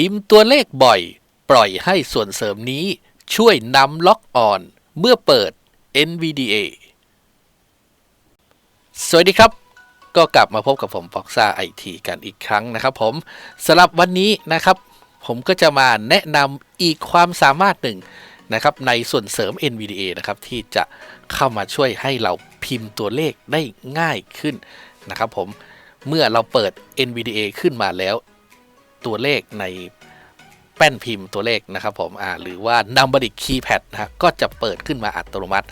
พิมพ์ตัวเลขบ่อย ปล่อยให้ส่วนเสริมนี้ช่วยนำล็อกออน เมื่อเปิด NVDA สวัสดีครับ ก็กลับมาพบกับผมฟ็อกซ่าไอทีกันอีกครั้งนะครับผมสำหรับวันนี้นะครับ ผมก็จะมาแนะนำอีกความสามารถหนึ่งนะครับในส่วนเสริม NVDA นะครับ ที่จะเข้ามาช่วยให้เราพิมพ์ตัวเลขได้ง่ายขึ้นนะครับผมเมื่อเราเปิด NVDA ขึ้นมาแล้ว ตัวเลขในแป้นพิมพ์ตัวเลขนะครับผมอ่าหรือว่า numeric keypad นะก็จะเปิดขึ้นมาอัตโนมัติ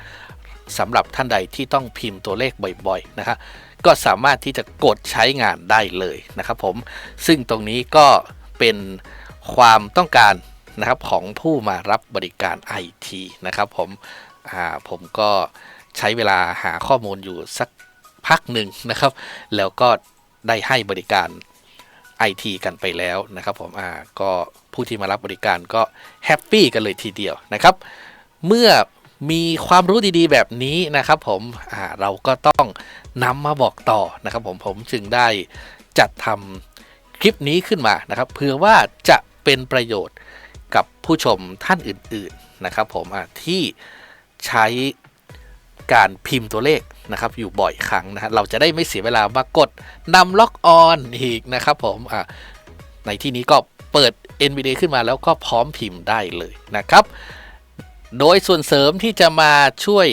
สำหรับท่านใดที่ต้องพิมพ์ตัวเลขบ่อยๆนะฮะก็สามารถที่จะกดใช้งานได้เลยนะครับผมซึ่งตรงนี้ก็เป็นความต้องการนะครับของผู้มารับบริการ IT นะครับผมผมก็ใช้เวลาหาข้อมูลอยู่สักพักหนึ่งนะครับ แล้วก็ได้ให้บริการ IT กันไปแล้วนะครับผมอ่าก็ผู้ที่มารับบริการก็แฮปปี้กันเลยทีเดียวนะครับ เมื่อมีความรู้ดีๆแบบนี้นะครับผมอ่าเราก็ต้องนำมาบอกต่อนะครับผมผมจึงได้จัดทำคลิปนี้ขึ้นมานะครับเพื่อว่าจะเป็นประโยชน์กับผู้ชมท่านอื่น ๆนะครับ ผมอ่าที่ใช้การพิมพ์ตัวเลข นะครับอยู่บ่อยครั้งนะฮะเราจะได้ไม่เสียเวลามากดนำล็อกออนอีกนะครับผมอ่าในที่นี้ก็เปิด NVDA ขึ้นมาแล้วก็พร้อมพิมพ์ได้เลยนะครับ โดยส่วนเสริมที่จะมาช่วย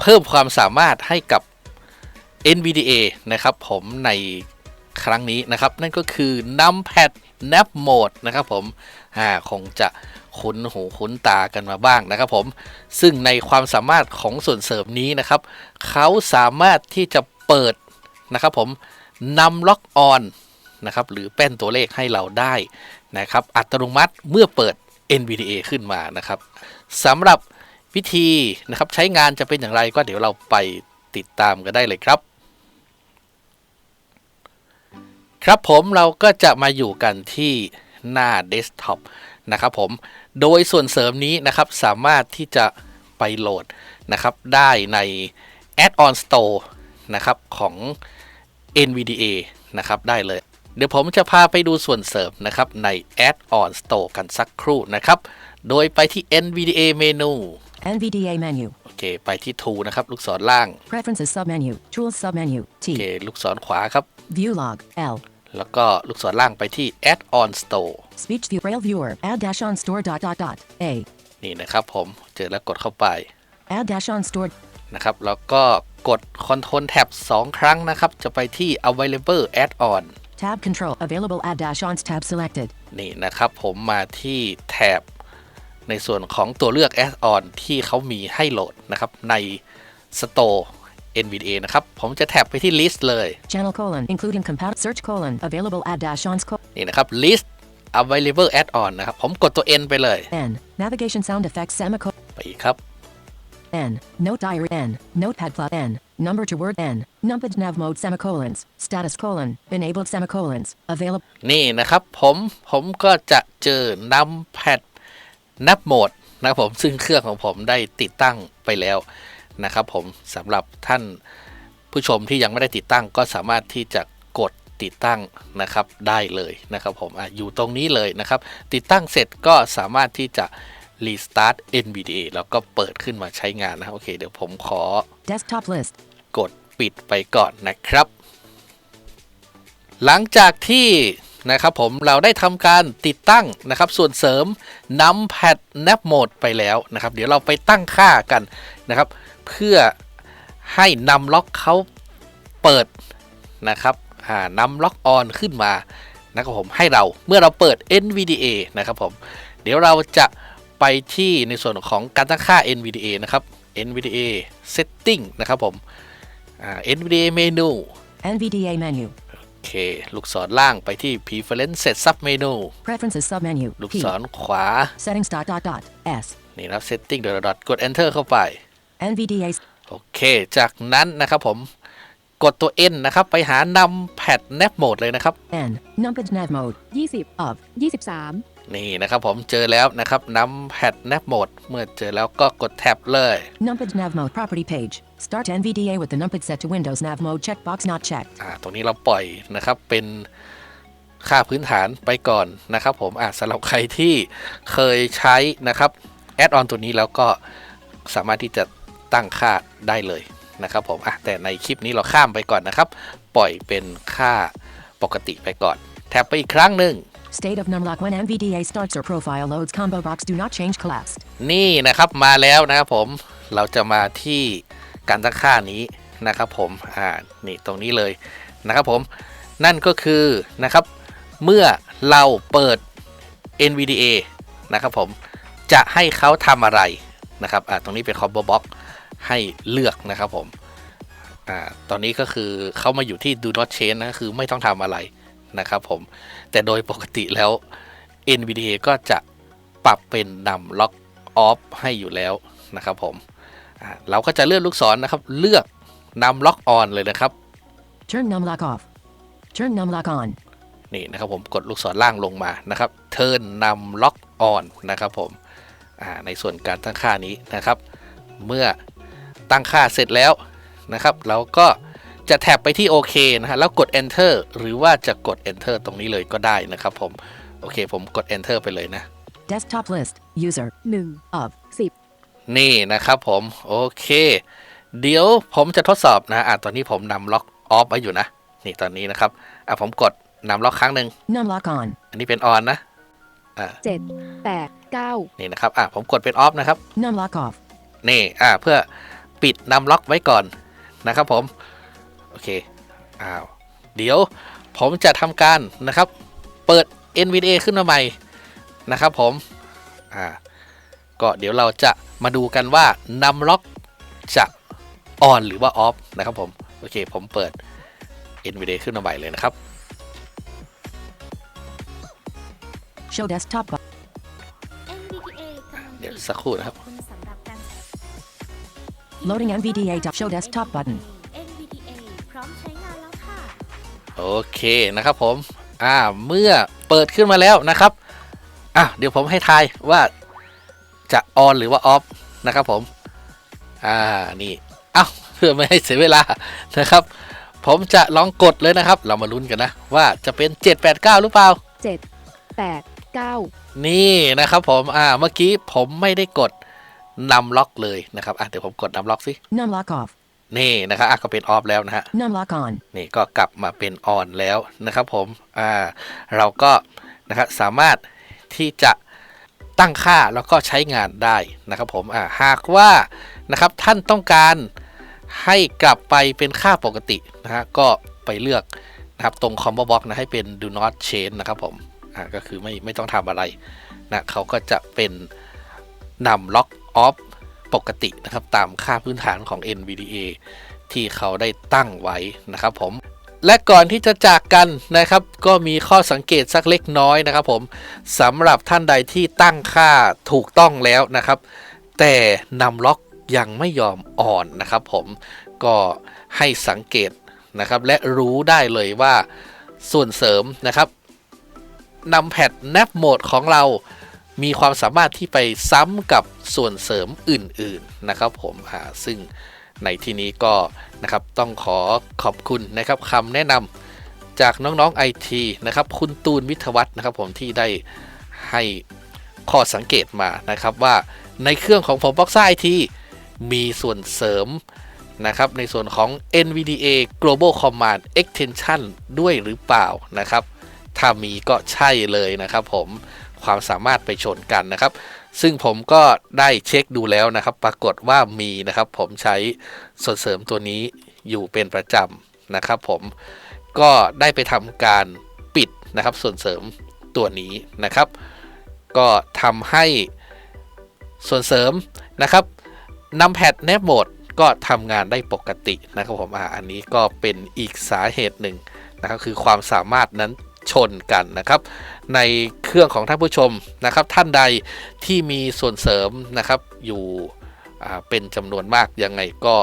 เพิ่มความสามารถให้กับ NVDA นะครับผมในครั้งนี้นะครับ นั่นก็คือ numpad nap mode นะครับผมอ่าคงจะ คุ้นหูคุ้นตากันมาบ้างนะครับผม ซึ่งในความสามารถของส่วนเสริมนี้นะครับ เขาสามารถที่จะเปิดนะครับผมนำล็อกออนนะครับหรือแป้นตัวเลขให้เราได้นะครับอัตโนมัติเมื่อเปิด NVDA ขึ้นมานะครับสำหรับวิธีนะครับใช้งานจะเป็นอย่างไรก็เดี๋ยวเราไปติดตามกันได้เลยครับ ครับผมเราก็จะมาอยู่กันที่หน้าเดสก์ท็อปนะครับผม โดยส่วนเสริมนี้นะครับสามารถที่จะไปโหลดนะครับได้ใน Add-on Store นะครับของ NVDA นะครับได้เลย เดี๋ยวผมจะพาไปดูส่วนเสริมนะครับใน Add-on Store กันสักครู่นะครับ โดยไปที่ NVDA เมนู NVDA menu. โอเค ไปที่ Tool นะครับ ลูกศรล่าง Preferences submenu. Tools submenu. โอ T. เค ลูกศรขวาครับ View log. L. แล้วก็ลูกศรล่างไปที่ Add-on Store Speech view. Braille viewer. Add dash on store dot dot dot. A. นี่นะครับผม เจอแล้วกดเข้าไป Add dash on store. นะครับ แล้วก็กด Control Tab 2 ครั้งนะครับ จะไปที่ Available Add-on Tab control. Available add dash ons tab selected. นี่นะครับผมมาที่แถบในส่วนของตัวเลือก Add-on ที่เขามีให้โหลดนะครับใน Store NVDA นะครับ ผมจะแท็บไปที่ List เลย Channel colon. Including compound search colon. Available add dash ons co- นี่นะครับ List Available Add-on นะครับ ผมกดตัว N ไปเลย N. Navigation sound effects semicolon. ไปอีกครับ N. Note diary N. Notepad plus N. Number to word N. Numpad nav mode semicolons. Status colon. Enabled semicolons. Available. นี่นะครับ ผมผมก็จะเจอนำแพดนับโหมดนะครับผมซึ่งเครื่องของผมได้ติดตั้งไปแล้ว นะครับผมสำหรับท่านผู้ชมที่ยังไม่ได้ติดตั้งก็สามารถที่จะกดติดตั้งนะครับได้เลยนะครับผมอะอยู่ตรงนี้เลยนะครับ ติดตั้งเสร็จก็สามารถที่จะ restart NVDA แล้วก็เปิดขึ้นมาใช้งานนะครับโอเค เดี๋ยวผมขอ Desktop list. กดปิดไปก่อนนะครับ หลังจากที่นะครับผมเราได้ทำการติดตั้งนะครับ ส่วนเสริมนำแพด Nap Mode ไปแล้วนะครับ เดี๋ยวเราไปตั้งค่ากันนะครับ เพื่อให้นำล็อกเขาเปิดนะครับอ่านำล็อกออนขึ้นมานะครับผมให้เราเมื่อเราเปิด NVDA นะครับผมเดี๋ยวเราจะไปที่ในส่วนของการตั้งค่า NVDA นะครับ NVDA Setting นะครับผมอ่า NVDA เมนู NVDA menu. โอเค ลูกศรล่างไปที่ Preference Set Sub เมนู Preferences submenu. ลูก P. ศรขวา Settings dot dot dot. S. นี่นะครับ Setting ดดกด Enter เข้าไป NVDA. โอเค จากนั้นนะครับผมกดตัว N นะครับ ไปหานำแพด Nap Mode เลยนะครับ N. Numpad nav mode. 20 Of. 23 นี่นะครับผมเจอแล้วนะครับนำแพด Nap Mode เมื่อเจอแล้วก็กดแท็บเลย Numpad nav mode property page. Start NVDA with the numpad set to Windows nav mode checkbox not checked. อ่าตรงนี้เราปล่อยนะครับเป็นค่าพื้นฐานไปก่อนนะครับผมอะสำหรับใครที่เคยใช้นะครับแอดออนตัวนี้แล้วก็สามารถที่จะ ตั้งค่าได้เลยนะครับผมอะแต่ในคลิปนี้เราข้ามไปก่อนนะครับ ปล่อยเป็นค่าปกติไปก่อน แท็บไปอีกครั้งหนึ่ง State of numlock when NVDA starts or profile loads combo box do not change collapsed. นี่นะครับมาแล้วนะครับผมเราจะมาที่การตั้งค่านี้นะครับผมอ่านี่ตรงนี้เลยนะครับผมนั่นก็คือนะครับเมื่อเราเปิด NVDA นะครับผมจะให้เขาทำอะไรนะครับอ่าตรงนี้เป็น combo box ให้เลือกนะครับผมอ่าตอนนี้ก็คือเขามาอยู่ที่ do not change นะคือไม่ต้องทำอะไรนะครับผม แต่โดยปกติแล้ว NVDA ก็จะปรับเป็นนำล็อกออฟให้อยู่แล้วนะครับผมอ่าเราก็จะเลื่อนลูกศรนะครับ เลือกนำล็อกออนเลยนะครับ Turn numlock off. Turn numlock on. นี่นะครับผมกดลูกศรล่างลงมานะครับเทิร์นนำล็อกออนนะครับผมอ่าในส่วนการตั้งค่านี้นะครับ เมื่อ ตั้งค่าเสร็จแล้วนะครับเราก็จะแท็บไปที่โอเคนะฮะแล้วกด enter หรือว่าจะกด enter ตรงนี้เลยก็ได้นะครับผม โอเคผมกด enter ไปเลยนะ Desktop list. User. 1 Of. 10 นี่นะครับผม โอเค เดี๋ยวผมจะทดสอบนะอะตอนนี้ผมนำล็อกออฟไว้อยู่นะ นี่ตอนนี้นะครับ อะผมกดนำล็อกครั้งหนึ่ง Numlock on. อันนี้เป็นออนนะอ่า7 8 9นี่นะครับ อะผมกดเป็นออฟนะครับ Numlock off. นี่ อะเพื่อ ปิดนำล็อกไว้ก่อนนะครับผม โอเคอ้าวเดี๋ยวผมจะทำการนะครับ เปิด NVDA ขึ้นมาใหม่นะครับผมอ่าก็เดี๋ยวเราจะมาดูกันว่านำล็อกจะออนหรือว่าออฟนะครับผม โอเค ผมเปิด NVDA ขึ้นมาใหม่เลยนะครับ Show desktop button. NVDA กำลังเดี๋ยวสักครู่นะครับ Loading NVDA. dot Show desktop button. NVDA พร้อมใช้งานแล้วค่ะ โอเคนะครับผม อ่า เมื่อเปิดขึ้นมาแล้วนะครับ อะ เดี๋ยวผมให้ทายว่าจะออนหรือว่าออฟนะครับผม อ่า นี่เอ้าเพื่อไม่ให้เสียเวลานะครับ ผมจะลองกดเลยนะครับ เรามาลุ้นกันนะ ว่าจะเป็น 789 หรือเปล่า 7 8 9 นี่นะครับผม อ่า เมื่อกี้ผมไม่ได้กด นำล็อกเลยนะครับอะเดี๋ยวผมกดนำล็อกสิ Numlock off. นี่นะครับอะก็เป็นออฟแล้วนะฮะ Numlock on. นี่ก็กลับมาเป็นออนแล้วนะครับผมอ่าเราก็นะครับสามารถที่จะตั้งค่าแล้วก็ใช้งานได้นะครับผมอ่าหากว่านะครับท่านต้องการให้กลับไปเป็นค่าปกตินะฮะก็ไปเลือกนะครับตรง combo box นะให้เป็น do not change นะครับผมอ่าก็คือไม่ไม่ต้องทำอะไรนะเขาก็จะเป็นนำล็อก ออฟปกตินะครับตามค่าพื้นฐานของ NVDA ที่เขาได้ตั้งไว้นะครับผมและก่อนที่จะจากกันนะครับ ก็มีข้อสังเกตสักเล็กน้อยนะครับผมสำหรับท่านใดที่ตั้งค่าถูกต้องแล้วนะครับ แต่นำล็อกยังไม่ยอมอ่อนนะครับผมก็ให้สังเกตนะครับ และรู้ได้เลยว่าส่วนเสริมนะครับนำแพด nap mode ของเรา มีความสามารถที่ไปซ้ำกับส่วนเสริมอื่นๆนะครับผมอ่าซึ่งในที่นี้ก็นะครับต้องขอขอบคุณนะครับคำแนะนำจากน้องๆไอทีนะครับคุณตูนวิทวัฒน์นะครับผมที่ได้ให้ข้อสังเกตมานะครับว่าในเครื่องของผม b o x a IT มีส่วนเสริมนะครับในส่วนของ NVDA Global Command Extension ด้วยหรือเปล่านะครับ ถ้ามีก็ใช่เลยนะครับผม ความสามารถไปชนกันนะครับ ซึ่งผมก็ได้เช็คดูแล้วนะครับ ปรากฏว่ามีนะครับ ผมใช้ส่วนเสริมตัวนี้อยู่เป็นประจำนะครับ ผมก็ได้ไปทำการปิดนะครับ ส่วนเสริมตัวนี้นะครับ ก็ทำให้ส่วนเสริมนะครับนำแพดแนบโหมดก็ทำงานได้ปกตินะครับผมอ่าอันนี้ก็เป็นอีกสาเหตุหนึ่งนะครับคือความสามารถนั้น ชนกันนะครับ ในเครื่องของท่านผู้ชมนะครับ ท่านใดที่มีส่วนเสริมนะครับอยู่เป็นจำนวนมากยังไงก็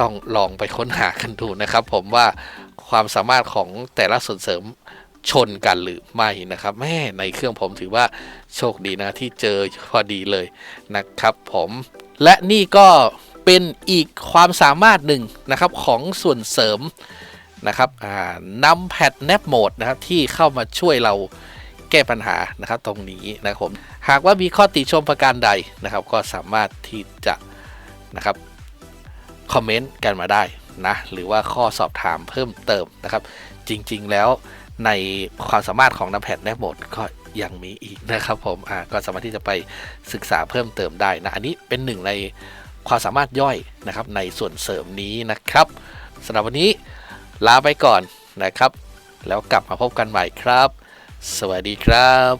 ต้องลองไปค้นหากันดูนะครับ ผมว่าความสามารถของแต่ละส่วนเสริมชนกันหรือไม่นะครับแม่ในเครื่องผมถือว่าโชคดีนะที่เจอพอดีเลยนะครับ ผมและนี่ก็เป็นอีกความสามารถหนึ่งนะครับของส่วนเสริม นะครับอ่านำแพดแนบโหมดนะครับที่เข้ามาช่วยเราแก้ปัญหานะครับตรงนี้นะครับผมหากว่ามีข้อติชมประการใดนะครับ ก็สามารถที่จะนะครับคอมเมนต์กันมาได้นะหรือว่าข้อสอบถามเพิ่มเติมนะครับ จริงๆแล้วในความสามารถของนำแพดแนบโหมดก็ยังมีอีกนะครับผมอ่าก็สามารถที่จะไปศึกษาเพิ่มเติมได้นะอันนี้เป็นหนึ่งในความสามารถย่อยนะครับในส่วนเสริมนี้นะครับสำหรับวันนี้ ลาไปก่อนนะครับ แล้วกลับมาพบกันใหม่ครับ สวัสดีครับ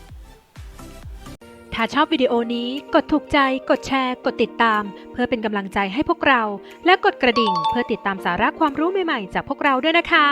ถ้าชอบวิดีโอนี้กดถูกใจกดแชร์ กดติดตาม เพื่อเป็นกำลังใจให้พวกเรา และกดกระดิ่งเพื่อติดตามสาระความรู้ใหม่ๆ จากพวกเราด้วยนะคะ